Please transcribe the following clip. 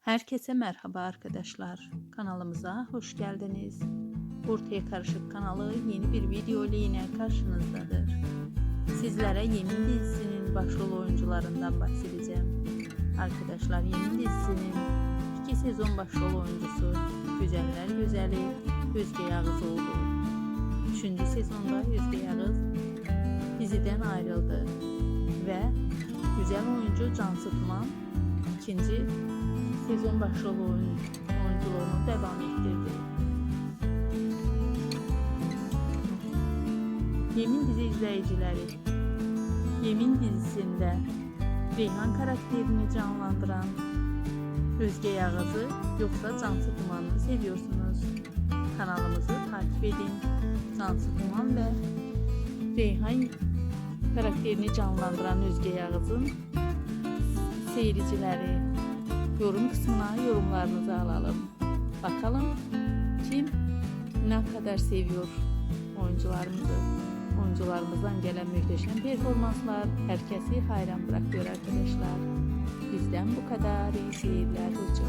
Herkese merhaba arkadaşlar. Kanalımıza hoş geldiniz. Ortaya Karışık kanalı yeni bir video ile yine karşınızdadır. Sizlere Yemin dizisinin başrol oyuncularından bahsedeceğim. Arkadaşlar Yemin dizisinin iki sezon başrol oyuncusu Güzeller Güzeli Özge Yağız oldu. Üçüncü sezonda Özge Yağız diziden ayrıldı ve güzel oyuncu Cansu Tuman ikinci sezon başrol oyun, oyunculuğunu devam ettirdi. Yemin dizi izleyicileri Yemin dizisinde Reyhan karakterini canlandıran Özge Yağız'ı yoksa Cansu Duman'ı seviyorsunuz. Kanalımızı takip edin. Cansu Duman ve Reyhan karakterini canlandıran Özge Yağız'ın seyircileri yorum kısmına yorumlarınızı alalım. Bakalım kim ne kadar seviyor oyuncularımızı. Oyuncularımızdan gelen muhteşem performanslar herkesi hayran bırakıyor arkadaşlar. Bizden bu kadar iyi seyirler. Hoşçakalın.